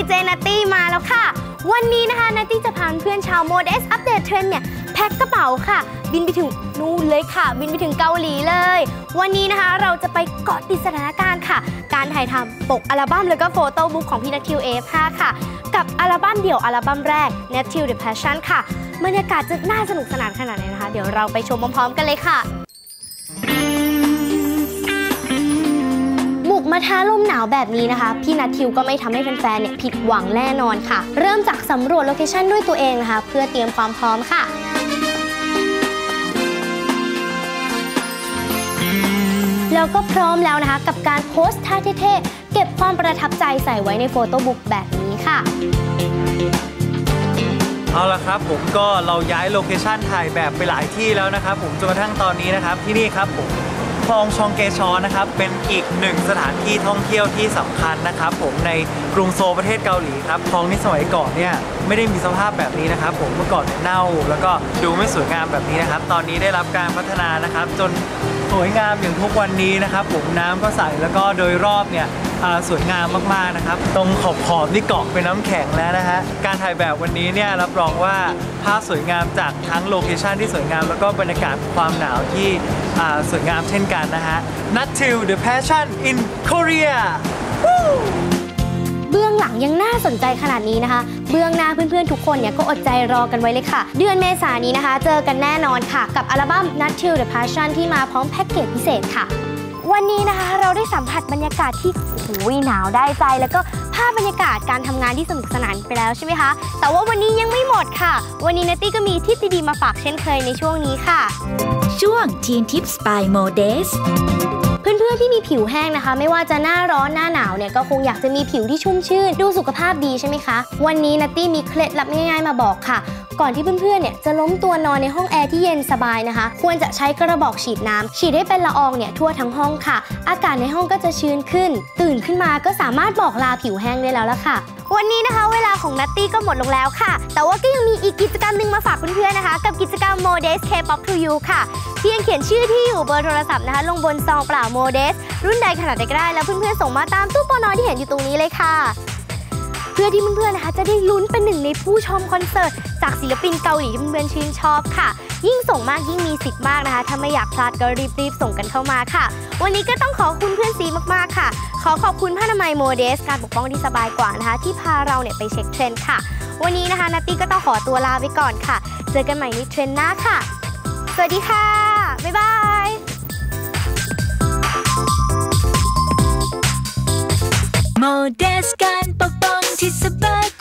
ีเจนัตตี้มาแล้วค่ะ วันนี้นะคะนัตตี้จะพาเพื่อนชาวโมเดสอัปเดตเทรนเนี่ยแพ็คกระเป๋าค่ะ บินไปถึงนู่นเลยค่ะ บินไปถึงเกาหลีเลย วันนี้นะคะเราจะไปเกาะติดสถานการณ์ค่ะ การถ่ายทำปกอัลบั้มแล้วก็โฟโต้บุ๊กของพี่นัททิวเอฟ5ค่ะ กับอัลบั้มเดี่ยวอัลบั้มแรก n a t i v e The Passion ค่ะบรรยากาศจะน่าสนุกสนานขนาดไหนนะคะ เดี๋ยวเราไปชมพร้อมๆกันเลยค่ะ มาท้าลมหนาวแบบนี้นะคะ พี่นัททิวก็ไม่ทำให้แฟนๆเนี่ยผิดหวังแน่นอนค่ะ เริ่มจากสำรวจโลเคชั่นด้วยตัวเองนะคะ เพื่อเตรียมความพร้อมค่ะแล้วก็พร้อมแล้วนะคะ กับการโพสต์ท่าเท่ๆเก็บความประทับใจใส่ไว้ในโฟโต้บุ๊กแบบนี้ค่ะ เอาละครับผมก็เราย้ายโลเคชันถ่ายแบบไปหลายที่แล้วนะครับผมจนกระทั่งตอนนี้นะครับที่นี่ครับผม ลองชองเกชอนนะครับ เป็นอีกหนึ่งสถานที่ท่องเที่ยวที่สำคัญนะครับ ผมในกรุงโซลประเทศเกาหลีครับคลองนี้สมัยก่อนเนี่ยไม่ได้มีสภาพแบบนี้นะครับ ผมเมื่อก่อนเน่า แล้วก็ดูไม่สวยงามแบบนี้นะครับ ตอนนี้ได้รับการพัฒนานะครับ จนสวยงามอย่างทุกวันนี้นะครับ ผมน้ำก็ใสแล้วก็โดยรอบเนี่ย สวยงามมากๆนะครับ ตรงขอบขอบนี่เกาะเป็นน้ำแข็งแล้วนะฮะ การถ่ายแบบวันนี้เนี่ยรับรองว่าภาพสวยงามจากทั้งโลเคชันที่สวยงามแล้วก็บรรยากาศความหนาวที่สวยงามเช่นกันนะฮะ Not to the passion in Korea เบื้องหลังยังน่าสนใจขนาดนี้นะคะ เบื้องหน้าเพื่อนๆ ทุกคนเนี่ยก็อดใจรอกันไว้เลยค่ะ เดือนเมษายนนี้นะคะ เจอกันแน่นอนค่ะ กับอัลบั้ม Not Till the Passion ที่มาพร้อมแพ็กเกจพิเศษค่ะ วันนี้นะคะเราได้สัมผัสบรรยากาศที่โอ้โหหนาวได้ใจ แล้วก็ภาพบรรยากาศการทำงานที่สนุกสนานไปแล้วใช่ไหมคะ แต่ว่าวันนี้ยังไม่หมดค่ะ วันนี้นัตตี้ก็มีทิปดีๆมาฝากเช่นเคยในช่วงนี้ค่ะ ช่วง Teen Tips by Modes เพื่อนๆที่มีผิวแห้งนะคะ ไม่ว่าจะหน้าร้อนหน้าหนาวเนี่ยก็คงอยากจะมีผิวที่ชุ่มชื่น ดูสุขภาพดีใช่ไหมคะ วันนี้นัตตี้มีเคล็ดลับง่ายๆมาบอกค่ะ ก่อนที่เพื่อนๆ เนี่ยจะล้มตัวนอนในห้องแอร์ที่เย็นสบายนะคะ ควรจะใช้กระบอกฉีดน้ำฉีดให้เป็นละอองเนี่ยทั่วทั้งห้องค่ะ อากาศในห้องก็จะชื้นขึ้น ตื่นขึ้นมาก็สามารถบอกลาผิวแห้งได้แล้วละค่ะ วันนี้นะคะเวลาของนัตตี้ก็หมดลงแล้วค่ะ แต่ว่าก็ยังมีอีกกิจกรรมหนึ่งมาฝากเพื่อนๆ นะคะ กับกิจกรรม Modes K-pop to you ค่ะ เพียงเขียนชื่อที่อยู่เบอร์โทรศัพท์นะคะ ลงบนซองเปล่า Modes รุ่นใดขนาดใดก็ได้แล้วเพื่อนๆ ส่งมาตามตู้ปอนอที่เห็นอยู่ตรงนี้เลยค่ะ เพื่อที่เพื่อนๆนะคะ จะได้ลุ้นเป็นหนึ่งในผู้ชมคอนเสิร์ต จากศิลปินเกาหลีที่เพื่อนๆชื่นชอบค่ะ ยิ่งส่งมากยิ่งมีสิทธิ์มากนะคะ ถ้าไม่อยากพลาดก็รีบๆ ส่งกันเข้ามาค่ะ วันนี้ก็ต้องขอบคุณเพื่อนซีมากๆค่ะ ขอขอบคุณผ้านามัยโมเดส การปกป้องที่สบายกว่านะคะ ที่พาเราเนี่ยไปเช็คเทรนด์ค่ะ วันนี้นะคะนัตตี้ก็ต้องขอตัวลาไปก่อนค่ะ เจอกันใหม่ในเทรนด์หน้าค่ะ สวัสดีค่ะ บ๊ายบาย Modes การปก it's about.